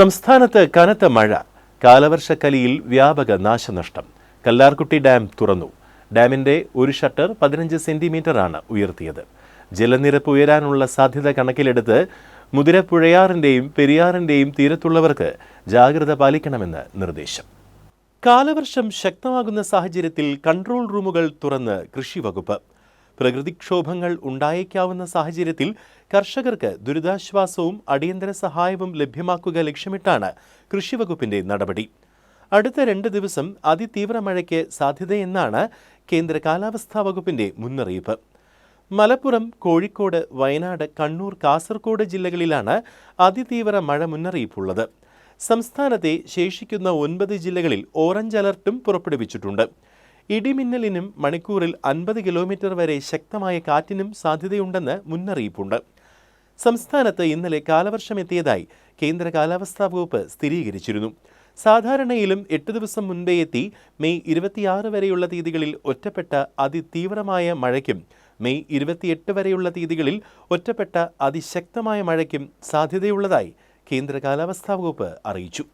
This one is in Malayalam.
സംസ്ഥാനത്ത് കനത്ത മഴ. കാലവർഷക്കലിയിൽ വ്യാപക നാശനഷ്ടം. കല്ലാർകുട്ടി ഡാം തുറന്നു. ഡാമിന്റെ ഒരു ഷട്ടർ പതിനഞ്ച് സെന്റിമീറ്ററാണ് ഉയർത്തിയത്. ജലനിരപ്പ് ഉയരാനുള്ള സാധ്യത കണക്കിലെടുത്ത് മുതിരപ്പുഴയാറിന്റെയും പെരിയാറിന്റെയും തീരത്തുള്ളവർക്ക് ജാഗ്രത പാലിക്കണമെന്ന് നിർദ്ദേശം. കാലവർഷം ശക്തമാകുന്ന സാഹചര്യത്തിൽ കൺട്രോൾ റൂമുകൾ തുറന്ന് കൃഷിവകുപ്പ്. പ്രകൃതിക്ഷോഭങ്ങൾ ഉണ്ടായേക്കാവുന്ന സാഹചര്യത്തിൽ കർഷകർക്ക് ദുരിതാശ്വാസവും അടിയന്തര സഹായവും ലഭ്യമാക്കുക ലക്ഷ്യമിട്ടാണ് കൃഷിവകുപ്പിന്റെ നടപടി. അടുത്ത രണ്ട് ദിവസം അതിതീവ്ര മഴയ്ക്ക് സാധ്യതയെന്നാണ് കേന്ദ്ര കാലാവസ്ഥാ വകുപ്പിന്റെ മുന്നറിയിപ്പ്. മലപ്പുറം കോഴിക്കോട് വയനാട് കണ്ണൂർ കാസർഗോഡ് ജില്ലകളിലാണ് അതിതീവ്ര മഴ മുന്നറിയിപ്പുള്ളത്. സംസ്ഥാനത്തെ ശേഷിക്കുന്ന ഒൻപത് ജില്ലകളിൽ ഓറഞ്ച് അലർട്ടും പുറപ്പെടുവിച്ചിട്ടുണ്ട്. ഇടിമിന്നലിനും മണിക്കൂറിൽ അൻപത് കിലോമീറ്റർ വരെ ശക്തമായ കാറ്റിനും സാധ്യതയുണ്ടെന്ന് മുന്നറിയിപ്പുണ്ട്. സംസ്ഥാനത്ത് ഇന്നലെ കാലവർഷം എത്തിയതായി കേന്ദ്ര കാലാവസ്ഥാ വകുപ്പ് സ്ഥിരീകരിച്ചിരുന്നു. സാധാരണയിലും എട്ട് ദിവസം മുൻപേ എത്തി മെയ് ഇരുപത്തിയാറ് വരെയുള്ള തീയതികളിൽ ഒറ്റപ്പെട്ട അതിതീവ്രമായ മഴയ്ക്കും മെയ് ഇരുപത്തിയെട്ട് വരെയുള്ള തീയതികളിൽ ഒറ്റപ്പെട്ട അതിശക്തമായ മഴയ്ക്കും സാധ്യതയുള്ളതായി കേന്ദ്ര കാലാവസ്ഥാ വകുപ്പ് അറിയിച്ചു.